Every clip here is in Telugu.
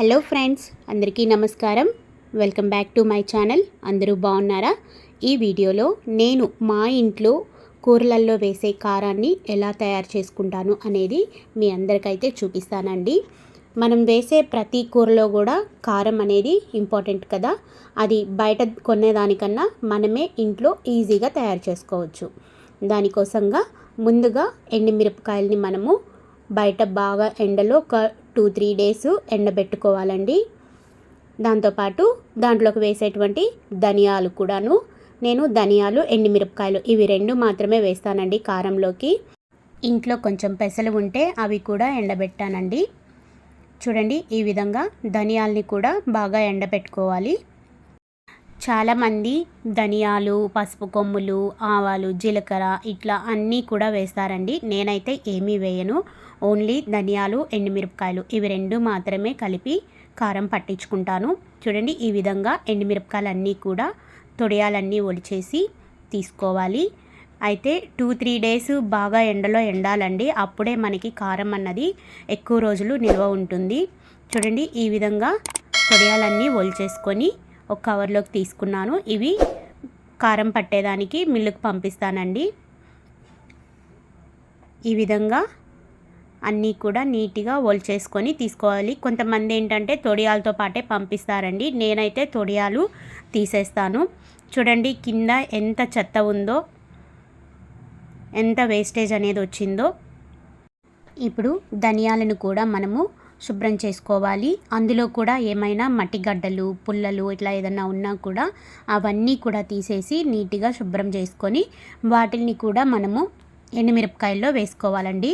హలో ఫ్రెండ్స్ అందరికీ నమస్కారం. Welcome back to my channel. అందరూ బాగున్నారా? ఈ వీడియోలో నేను మా ఇంట్లో కూరలల్లో వేసే కారాన్ని ఎలా తయారు చేసుకుంటాను అనేది మీ అందరికైతే చూపిస్తానండి. మనం వేసే ప్రతి కూరలో కూడా కారం అనేది ఇంపార్టెంట్ కదా. అది బయట కొనేదానికన్నా మనమే ఇంట్లో ఈజీగా తయారు చేసుకోవచ్చు. దానికోసంగా ముందుగా ఎండుమిరపకాయలని మనము బయట బాగా ఎండలో క టూ త్రీ డేస్ ఎండబెట్టుకోవాలండి. దాంతోపాటు దాంట్లోకి వేసేటువంటి ధనియాలు కూడాను. నేను ధనియాలు ఎండుమిరపకాయలు ఇవి రెండు మాత్రమే వేస్తానండి కారంలోకి. ఇంట్లో కొంచెం పెసలు ఉంటే అవి కూడా ఎండబెట్టానండి. చూడండి ఈ విధంగా ధనియాల్ని కూడా బాగా ఎండబెట్టుకోవాలి. చాలామంది ధనియాలు పసుపు కొమ్ములు ఆవాలు జీలకర్ర ఇట్లా అన్నీ కూడా వేస్తారండి. నేనైతే ఏమీ వేయను. ఓన్లీ ధనియాలు ఎండుమిరపకాయలు. ఇవి రెండు మాత్రమే కలిపి కారం పట్టించుకుంటాను. చూడండి ఈ విధంగా ఎండుమిరపకాయలు అన్నీ కూడా తొడియాలన్నీ ఒలిచేసి తీసుకోవాలి. అయితే టూ త్రీ డేస్ బాగా ఎండలో ఎండాలండి. అప్పుడే మనకి కారం అన్నది ఎక్కువ రోజులు నిల్వ ఉంటుంది. చూడండి ఈ విధంగా తొడియాలన్నీ ఒలిచేసుకొని ఒక కవర్లోకి తీసుకున్నాను. ఇవి కారం పట్టేదానికి మిల్లుకు పంపిస్తానండి. ఈ విధంగా అన్నీ కూడా నీట్గా ఒల్చేసుకొని తీసుకోవాలి. కొంతమంది ఏంటంటే తొడియాలతో పాటే పంపిస్తారండి. నేనైతే తొడియాలు తీసేస్తాను. చూడండి కింద ఎంత చెత్త ఉందో ఎంత వేస్టేజ్ అనేది వచ్చిందో. ఇప్పుడు ధనియాలను కూడా మనము శుభ్రం చేసుకోవాలి. అందులో కూడా ఏమైనా మట్టి గడ్డలు పుల్లలు ఇట్లా ఏదన్నా ఉన్నా కూడా అవన్నీ కూడా తీసేసి నీట్గా శుభ్రం చేసుకొని వాటిని కూడా మనము ఎండుమిరపకాయల్లో వేసుకోవాలండి.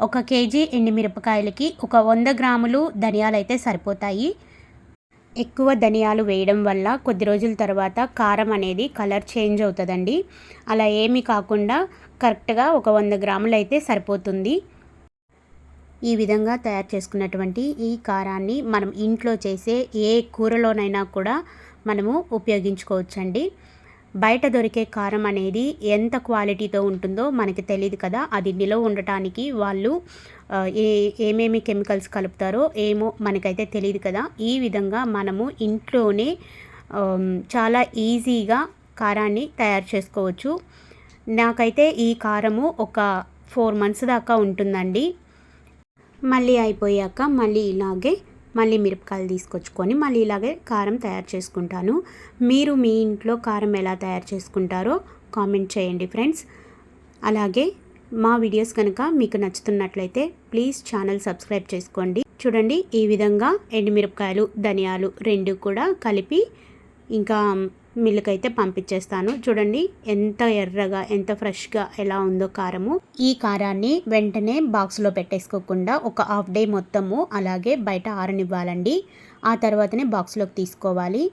ఒక కేజీ ఎండుమిరపకాయలకి ఒక వంద గ్రాములు ధనియాలు అయితే సరిపోతాయి. ఎక్కువ ధనియాలు వేయడం వల్ల కొద్ది రోజుల తర్వాత కారం అనేది కలర్ చేంజ్ అవుతుందండి. అలా ఏమీ కాకుండా కరెక్ట్గా ఒక వంద గ్రాములు అయితే సరిపోతుంది. ఈ విధంగా తయారు చేసుకున్నటువంటి ఈ కారాన్ని మనం ఇంట్లో చేసే ఏ కూరలోనైనా కూడా మనము ఉపయోగించుకోవచ్చండి. బయట దొరికే కారం అనేది ఎంత క్వాలిటీతో ఉంటుందో మనకి తెలియదు కదా. అది నిలవ ఉండటానికి వాళ్ళు ఏ ఏమేమి కెమికల్స్ కలుపుతారో ఏమో మనకైతే తెలియదు కదా. ఈ విధంగా మనము ఇంట్లోనే చాలా ఈజీగా కారాన్ని తయారు చేసుకోవచ్చు. నాకైతే ఈ కారము ఒక ఫోర్ మంత్స్ దాకా ఉంటుందండి. మళ్ళీ అయిపోయాక మళ్ళీ ఇలాగే మళ్ళీ మిరపకాయలు తీసుకొచ్చుకొని మళ్ళీ ఇలాగే కారం తయారు చేసుకుంటాను. మీరు మీ ఇంట్లో కారం ఎలా తయారు చేసుకుంటారో కామెంట్ చేయండి ఫ్రెండ్స్. అలాగే మా వీడియోస్ కనుక మీకు నచ్చుతున్నట్లయితే ప్లీజ్ ఛానల్ సబ్స్క్రైబ్ చేసుకోండి. చూడండి ఈ విధంగా ఎండుమిరపకాయలు ధనియాలు రెండు కూడా కలిపి ఇంకా మిల్క్ అయితే పంపించేస్తాను. చూడండి ఎంత ఎర్రగా ఎంత ఫ్రెష్గా ఎలా ఉందో కారము. ఈ కారాన్ని వెంటనే బాక్స్లో పెట్టేసుకోకుండా ఒక హాఫ్ డే మొత్తము అలాగే బయట ఆరనివ్వాలండి. ఆ తర్వాతనే బాక్స్లోకి తీసుకోవాలి.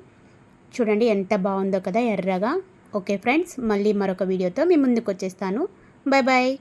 చూడండి ఎంత బాగుందో కదా ఎర్రగా. ఓకే ఫ్రెండ్స్ మళ్ళీ మరొక వీడియోతో మీ ముందుకు వచ్చేస్తాను. Bye bye